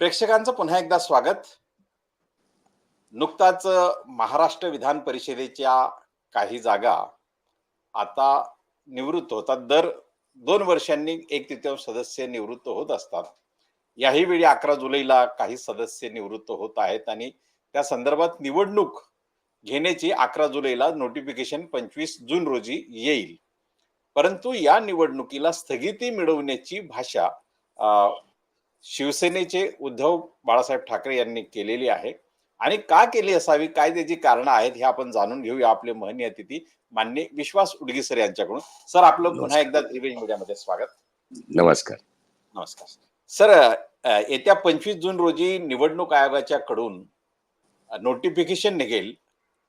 प्रेक्षकांचं पुन्हा एकदा स्वागत. नुकताच महाराष्ट्र विधान परिषदेच्या काही जागा आता निवृत्त होतात. दर दोन वर्षांनी एक तृतीयांश सदस्य निवृत्त होत असतात. याही वेळी अकरा जुलैला काही सदस्य निवृत्त होत आहेत आणि त्या संदर्भात निवडणूक घेण्याची अकरा जुलैला नोटिफिकेशन पंचवीस जून रोजी येईल. परंतु या निवडणुकीला स्थगिती मिळवण्याची भाषा शिवसेनेचे उद्धव बाळासाहेब ठाकरे यांनी केलेली आहे. आणि का केली असावी? काय त्याची कारणं आहेत? हे आपण जाणून घेऊया आपले महनीय अतिथी मान्य विश्वास उडगी सर यांच्याकडून. सर आपलं पुन्हा एकदा त्रिवेणी मीडियामध्ये स्वागत. नमस्कार. नमस्कार. सर येत्या पंचवीस जून रोजी निवडणूक आयोगाच्या कडून नोटिफिकेशन निघेल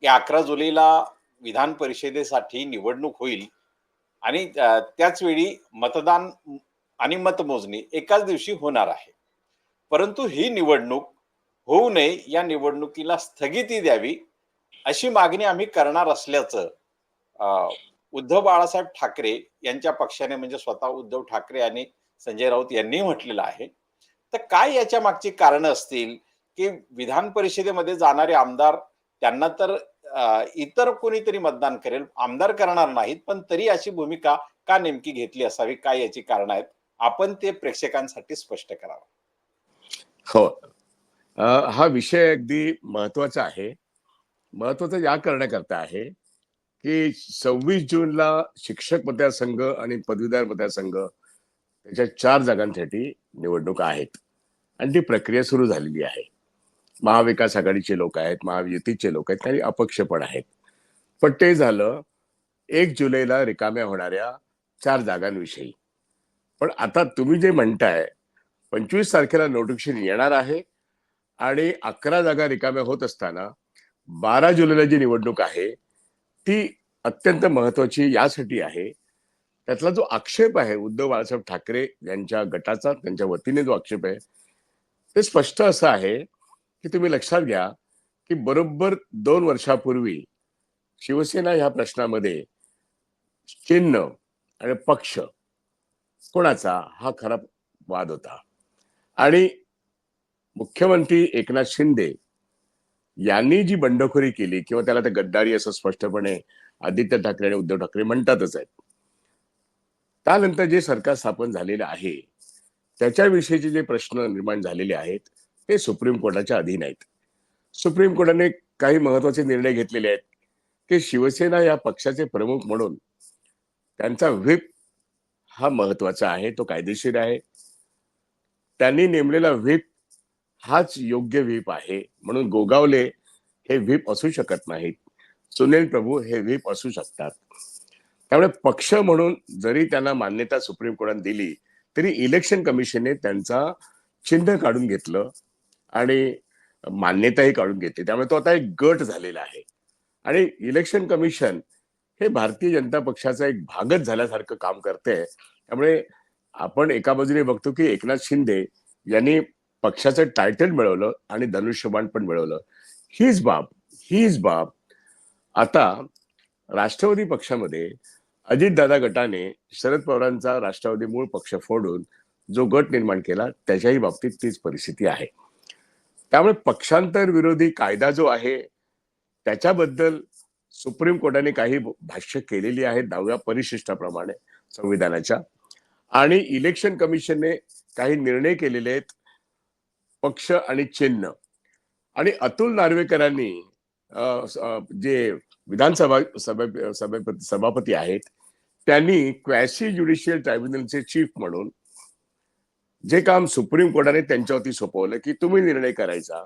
की अकरा जुलैला विधान परिषदेसाठी निवडणूक होईल. आणि त्याच वेळी मतदान आणि मतमोजणी एकाच दिवशी होणार आहे. परंतु ही निवडणूक होऊ नये या निवडणुकीला स्थगिती द्यावी अशी मागणी आम्ही करणार असल्याचं उद्धव बाळासाहेब ठाकरे यांच्या पक्षाने म्हणजे स्वतः उद्धव ठाकरे आणि संजय राऊत यांनी म्हटलेलं आहे. तर काय याच्या मागची कारणं असतील की विधान परिषदेमध्ये जाणारे आमदार त्यांना तर इतर कोणीतरी मतदान करेल आमदार करणार नाहीत पण तरी अशी भूमिका का नेमकी घेतली असावी काय याची कारण आहेत? आपण ते प्रेक्षकांसाठी स्पष्ट करावं. हो. हा विषय अगदी महत्त्वाचा आहे. महत्त्वाचा या करण्याकरता आहे की सव्वीस जूनला शिक्षक मतदारसंघ आणि पदवीधर मतदारसंघ त्याच्या चार जागांसाठी निवडणुका आहेत आणि ती प्रक्रिया सुरू झालेली आहे. महाविकास आघाडीचे लोक आहेत महायुतीचे लोक आहेत काही अपक्ष पण आहेत. पण ते झालं एक जुलैला रिकाम्या होणाऱ्या चार जागांविषयी. पण आता तुम्ही जे म्हणताय पंचवीस तारखेला नोटिफिकेशन येणार आहे आणि अकरा जागा रिकाम्या होत असताना बारा जुलैला जी निवडणूक आहे ती अत्यंत महत्वाची यासाठी आहे. त्यातला जो आक्षेप आहे उद्धव बाळासाहेब ठाकरे यांच्या गटाचा त्यांच्या वतीने जो आक्षेप आहे ते स्पष्ट असं आहे की तुम्ही लक्षात घ्या की बरोबर दोन वर्षापूर्वी शिवसेना ह्या प्रश्नामध्ये चिन्ह आणि पक्ष कोणाचा हा खरा वाद होता. आणि मुख्यमंत्री एकनाथ शिंदे यांनी जी बंडखोरी केली किंवा त्याला ते गद्दारी असं स्पष्टपणे आदित्य ठाकरे आणि उद्धव ठाकरे म्हणतातच आहेत. त्यानंतर जे सरकार स्थापन झालेलं आहे त्याच्याविषयीचे जे प्रश्न निर्माण झालेले आहेत ते सुप्रीम कोर्टाच्या अधीन आहेत. सुप्रीम कोर्टाने काही महत्त्वाचे निर्णय घेतलेले आहेत की शिवसेना या पक्षाचे प्रमुख म्हणून त्यांचा व्हीप हा महत्त्वाचा आहे तो कायदेशीर आहे. त्यांनी नेमलेला व्हीप हाच योग्य व्हीप आहे म्हणून गोगावले हे व्हीप असू शकत नाहीत. सुनील प्रभू हे व्हीप असू शकतात. त्यामुळे पक्ष म्हणून जरी त्यांना मान्यता सुप्रीम कोर्टाने दिली तरी इलेक्शन कमिशनने त्यांचा चिन्ह काढून घेतलं आणि मान्यताही काढून घेतली. त्यामुळे तो आता एक गट झालेला आहे. आणि इलेक्शन कमिशन हे भारतीय जनता पक्षाचा एक भागच झाल्यासारखं काम करते त्यामुळे आपण एका बाजूने बघतो की एकनाथ शिंदे यांनी पक्षाचं टायटल मिळवलं आणि धनुष्यबाण पण मिळवलं. हीच बाब हीच बाब. आता राष्ट्रवादी पक्षामध्ये अजितदादा गटाने शरद पवारांचा राष्ट्रवादी मूळ पक्ष फोडून जो गट निर्माण केला त्याच्याही बाबतीत तीच परिस्थिती आहे. त्यामुळे पक्षांतर विरोधी कायदा जो आहे त्याच्याबद्दल सुप्रीम कोर्टाने काही भाष्य केलेली आहेत दहाव्या परिशिष्टाप्रमाणे संविधानाच्या. आणि इलेक्शन कमिशनने काही निर्णय केलेले आहेत. पक्ष आणि चिन्ह. आणि अतुल नार्वेकरांनी जे विधानसभा सभा सभापती सभापती आहेत त्यांनी क्वॅसी ज्युडिशियल ट्रायब्युनलचे चीफ म्हणून जे काम सुप्रीम कोर्टाने त्यांच्यावरती सोपवलं की तुम्ही निर्णय करायचा.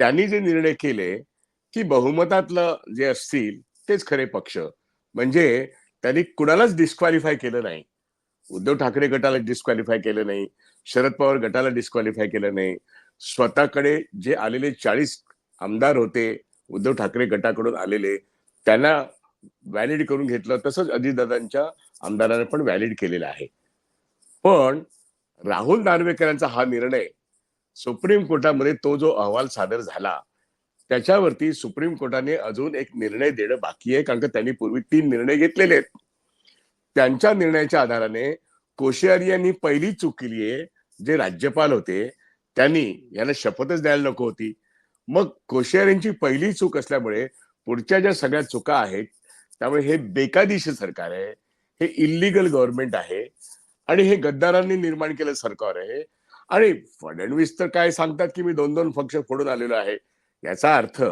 त्यांनी जे निर्णय केले की बहुमतातलं जे असतील तेच खरे पक्ष. म्हणजे त्यांनी कुणालाच डिस्क्वालिफाय केलं नाही. उद्धव ठाकरे गटाला डिस्क्वालिफाय केलं नाही. शरद पवार गटाला डिस्क्वालिफाय केलं नाही. स्वतःकडे जे आलेले चाळीस आमदार होते उद्धव ठाकरे गटाकडून आलेले त्यांना व्हॅलिड करून घेतलं तसंच अजितदादांच्या आमदारांना पण व्हॅलिड केलेलं आहे. पण राहुल दानवेकरांचा हा निर्णय सुप्रीम कोर्टामध्ये तो जो अहवाल सादर झाला त्याच्यावरती सुप्रीम कोर्टाने अजून एक निर्णय देणं बाकी आहे कारण का त्यांनी पूर्वी तीन निर्णय घेतलेले आहेत. त्यांच्या निर्णयाच्या आधाराने कोश्यारी यांनी पहिली चूक केली आहे जे राज्यपाल होते त्यांनी यांना शपथच द्यायला नको होती. मग कोश्यारींची पहिली चूक असल्यामुळे पुढच्या ज्या सगळ्या चुका आहेत त्यामुळे हे बेकायदेशीर सरकार आहे हे इलिगल गव्हर्नमेंट आहे आणि हे गद्दारांनी निर्माण केलं सरकार आहे. आणि फडणवीस तर काय सांगतात की मी दोन दोन पक्ष फोडून आलेलो आहे. याचा अर्थ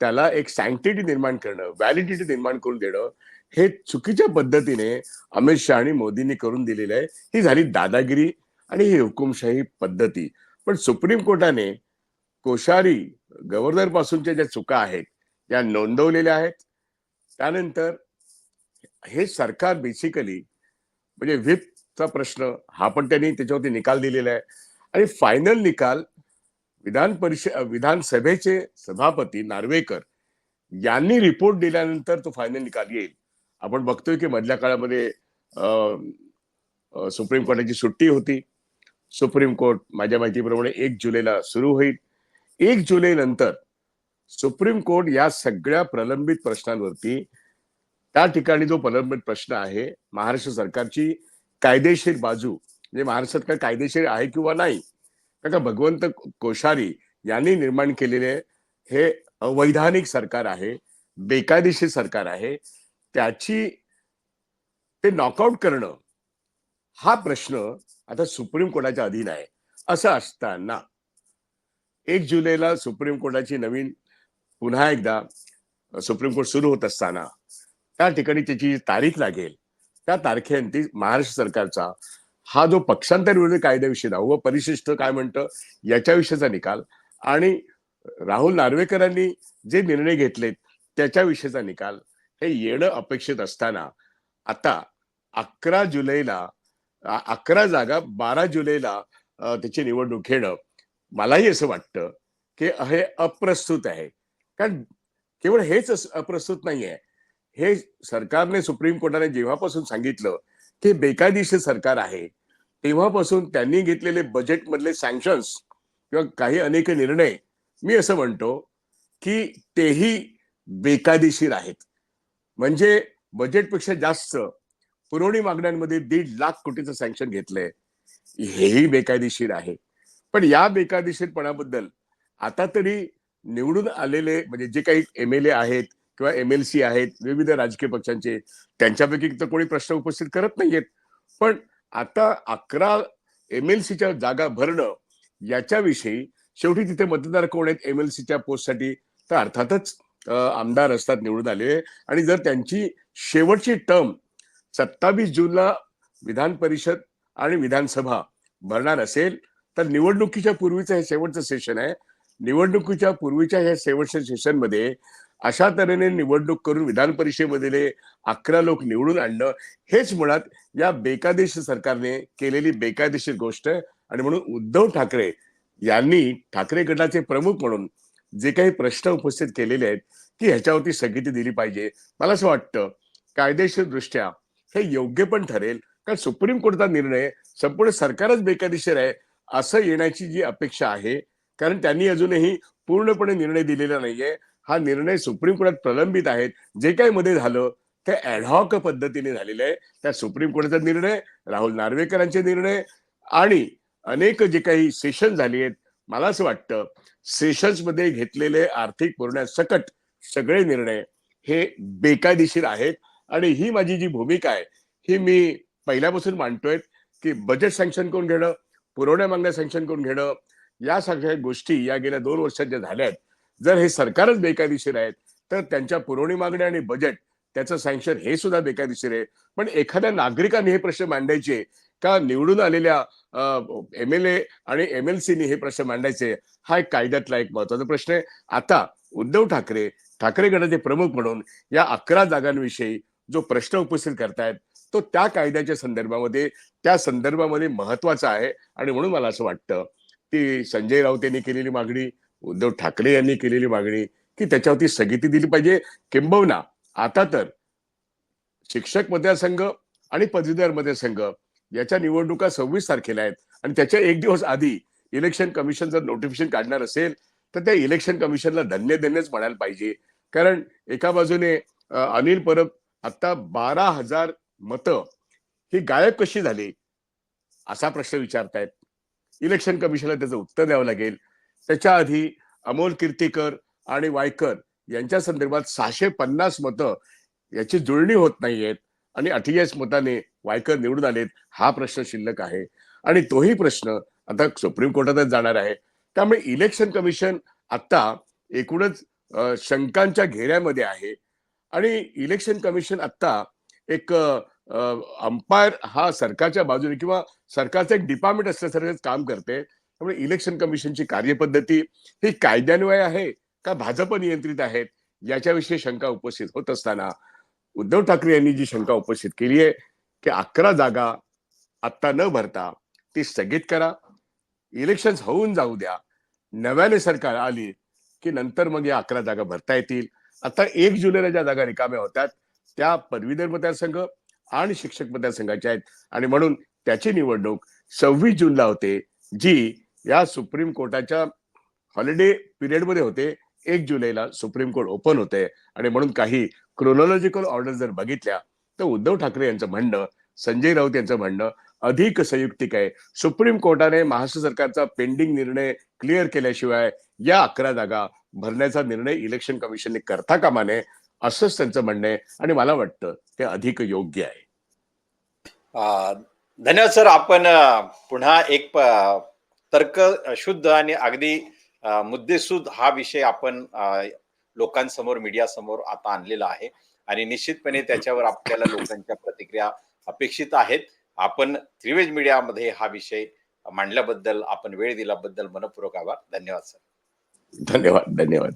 त्याला एक सँक्टिटी निर्माण करणं व्हॅलिडिटी निर्माण करून देणं हे चुकीच्या पद्धतीने अमित शहा आणि मोदींनी करून दिलेलं आहे. ही झाली दादागिरी आणि ही हुकुमशाही पद्धती. पण सुप्रीम कोर्टाने कोश्यारी गव्हर्नर पासूनच्या ज्या चुका आहेत त्या नोंदवलेल्या आहेत. त्यानंतर हे सरकार बेसिकली म्हणजे व्हिपचा प्रश्न हा पण त्यांनी त्याच्यावरती निकाल दिलेला आहे. आणि फायनल निकाल विधान परिषद विधानसभेचे सभापती नार्वेकर यांनी रिपोर्ट दिल्यानंतर तो फायनल निकाल येईल. आपण बघतोय की मधल्या काळामध्ये सुप्रीम कोर्टाची सुट्टी होती. सुप्रीम कोर्ट माझ्या माहितीप्रमाणे एक जुलैला सुरू होईल. एक जुलै नंतर सुप्रीम कोर्ट या सगळ्या प्रलंबित प्रश्नांवरती त्या ठिकाणी जो प्रलंबित प्रश्न आहे महाराष्ट्र सरकारची कायदेशीर बाजू म्हणजे महाराष्ट्र सरकार कायदेशीर आहे किंवा नाही कारण का भगवंत कोश्यारी यांनी निर्माण केलेले हे अवैधानिक सरकार आहे बेकायदेशीर सरकार आहे. त्याची ते नॉकआउट करणं हा प्रश्न आता सुप्रीम कोर्टाच्या अधीन आहे. असं असताना एक जुलैला सुप्रीम कोर्टाची नवीन पुन्हा एकदा सुप्रीम कोर्ट सुरू होत असताना त्या ठिकाणी त्याची जी तारीख लागेल. त्या तारखेअंती महाराष्ट्र सरकारचा हा जो पक्षांतर विरोधी कायद्याविषयी व परिशिष्ट काय म्हणतं याच्याविषयीचा निकाल. आणि राहुल नार्वेकरांनी जे निर्णय घेतलेत त्याच्याविषयीचा निकाल हे येणं अपेक्षित असताना आता अकरा जुलैला अकरा जागा बारा जुलैला त्याची निवडणूक घेणं मलाही असं वाटतं की हे अप्रस्तुत आहे. कारण केवळ हेच अप्रस्तुत नाही आहे हे सरकारने सुप्रीम कोर्टाने जेव्हापासून सांगितलं की बेकायदेशीर सरकार आहे तेव्हापासून त्यांनी घेतलेले बजेटमधले सँक्शन्स किंवा काही अनेक निर्णय मी असं म्हणतो की तेही बेकायदेशीर आहेत. म्हणजे बजेटपेक्षा जास्त पुरवणी मागण्यांमध्ये दीड लाख कोटीचं सँक्शन घेतलंय. हेही बेकायदेशीर आहे. पण या बेकायदेशीरपणाबद्दल आता तरी निवडून आलेले म्हणजे जे काही एम एल ए आहेत किंवा एम एल सी आहेत विविध राजकीय पक्षांचे त्यांच्यापैकी तर कोणी प्रश्न उपस्थित करत नाहीयेत. पण आता अकरा एम एल सीच्या जागा भरणं याच्याविषयी शेवटी तिथे मतदार कोण आहेत एम एल सीच्या पोस्टसाठी? तर अर्थातच आमदार असतात निवडून आले. आणि जर त्यांची शेवटची टर्म सत्तावीस जूनला विधान परिषद आणि विधानसभा भरणार असेल तर निवडणुकीच्या पूर्वीचं हे शेवटचं सेशन आहे. निवडणुकीच्या पूर्वीच्या ह्या शेवटच्या सेशनमध्ये अशा तऱ्हेने निवडणूक करून विधान परिषदेमधले अकरा लोक निवडून आणणं हेच मुळात या बेकायदेशीर सरकारने केलेली बेकायदेशीर गोष्ट. आहे आणि म्हणून उद्धव ठाकरे यांनी ठाकरे गटाचे प्रमुख म्हणून जे काही प्रश्न उपस्थित केलेले आहेत की ह्याच्यावरती स्थगिती दिली पाहिजे. मला असं वाटतं कायदेशीर दृष्ट्या हे योग्य पण ठरेल. कारण सुप्रीम कोर्टाचा निर्णय संपूर्ण सरकारच बेकायदेशीर आहे असं येण्याची जी अपेक्षा आहे कारण त्यांनी अजूनही पूर्णपणे निर्णय दिलेला नाहीये. हा निर्णय सुप्रीम कोर्टात प्रलंबित आहेत. जे काही मध्ये झालं ते ऍडहॉक पद्धतीने झालेलं आहे. त्या सुप्रीम कोर्टाचा निर्णय राहुल नार्वेकरांचे निर्णय आणि अनेक जे काही सेशन झाली आहेत मला असं वाटतं सेशन्समध्ये घेतलेले आर्थिक पुरवण्यासकट सगळे निर्णय हे बेकायदेशीर आहेत. आणि ही माझी जी भूमिका आहे ही मी पहिल्यापासून मांडतोय की बजेट सँक्शन करून घेणं पुरवण्या मागण्या सँक्शन करून घेणं या सगळ्या गोष्टी या गेल्या दोन वर्षात ज्या झाल्या आहेत जर हे सरकारच बेकायदेशीर आहेत तर त्यांच्या पुरवणी मागण्या आणि बजेट त्याचं सँक्शन हे सुद्धा बेकायदेशीर आहे. पण एखाद्या नागरिकाने हे प्रश्न मांडायचे का निवडून आलेल्या एम एल ए आणि एम एल सीनी हे प्रश्न मांडायचे हा एक कायद्यातला एक महत्त्वाचा प्रश्न आहे. आता उद्धव ठाकरे ठाकरे गटाचे प्रमुख म्हणून या अकरा जागांविषयी जो प्रश्न उपस्थित करतायत तो त्या कायद्याच्या संदर्भामध्ये त्या संदर्भामध्ये महत्त्वाचा आहे. आणि म्हणून मला असं वाटतं की संजय राऊत यांनी केलेली मागणी उद्धव ठाकरे यांनी केलेली मागणी की त्याच्यावरती स्थगिती दिली पाहिजे. किंबहुना आता तर शिक्षक मतदारसंघ आणि पदवीधर मतदारसंघ याच्या निवडणुका सव्वीस तारखेला आहेत. आणि त्याच्या एक दिवस आधी इलेक्शन कमिशन जर नोटिफिकेशन काढणार असेल तर त्या इलेक्शन कमिशनला धन्य धन्यच म्हणायला पाहिजे. कारण एका बाजूने अनिल परब आता बारा हजार मतं ही गायब कशी झाली? असा प्रश्न विचारतायत. इलेक्शन कमिशनला त्याचं उत्तर द्यावं लागेल. त्याच्या आधी अमोल कीर्तीकर आणि वायकर यांच्या संदर्भात सहाशे पन्नास मतं याची जुळणी होत नाहीयेत आणि अठ्ठेचाळीस मताने वायकर निवडून आलेत हा प्रश्न शिल्लक आहे. आणि तोही प्रश्न आता सुप्रीम कोर्टातच जाणार आहे. त्यामुळे इलेक्शन कमिशन आता एकूणच शंकांच्या घेऱ्यामध्ये आहे. आणि इलेक्शन कमिशन आता एक अंपायर हा सरकारच्या बाजूने किंवा सरकारचं एक डिपार्टमेंट असल्यासारखंच काम करते. त्यामुळे इलेक्शन कमिशनची कार्यपद्धती ही कायद्यान्वये आहे का भाजप नियंत्रित आहेत याच्याविषयी शंका उपस्थित होत असताना उद्धव ठाकरे यांनी जी शंका उपस्थित केली आहे की अकरा जागा आत्ता न भरता ती स्थगित करा. इलेक्शन होऊन जाऊ द्या. नव्याने सरकार आली की नंतर मग या अकरा जागा भरता येतील. आता एक जुलैला ज्या जागा रिकाम्या होतात त्या पदवीधर मतदारसंघ आणि शिक्षक मतदारसंघाच्या आहेत. आणि म्हणून त्याची निवडणूक सव्वीस जूनला होते जी या सुप्रीम कोर्टाच्या हॉलिडे पिरियडमध्ये होते. एक जुलैला सुप्रीम कोर्ट ओपन होते. आणि म्हणून काही क्रोनॉलॉजिकल ऑर्डर जर बघितल्या तर उद्धव ठाकरे यांचं म्हणणं संजय राऊत यांचं म्हणणं अधिक संयुक्तिक आहे. सुप्रीम कोर्टाने महाराष्ट्र सरकारचा पेंडिंग निर्णय क्लिअर केल्याशिवाय या अकरा जागा भरण्याचा निर्णय इलेक्शन कमिशनने करता कामा नये असंच त्यांचं म्हणणं आहे. आणि मला वाटतं ते अधिक योग्य आहे. धन्यवाद सर. आपण पुन्हा एक तर्क शुद्ध आणि अगदी मुद्देसूद हा विषय आपण लोकांसमोर मीडिया समोर आता आणलेला आहे. आणि निश्चितपणे त्याच्यावर आपल्याला लोकांच्या प्रतिक्रिया अपेक्षित आहेत. आपण त्रिवेज मीडियामध्ये हा विषय मांडल्याबद्दल आपण वेळ दिल्याबद्दल मनपूर्वक आभार. धन्यवाद सर. धन्यवाद धन्यवाद.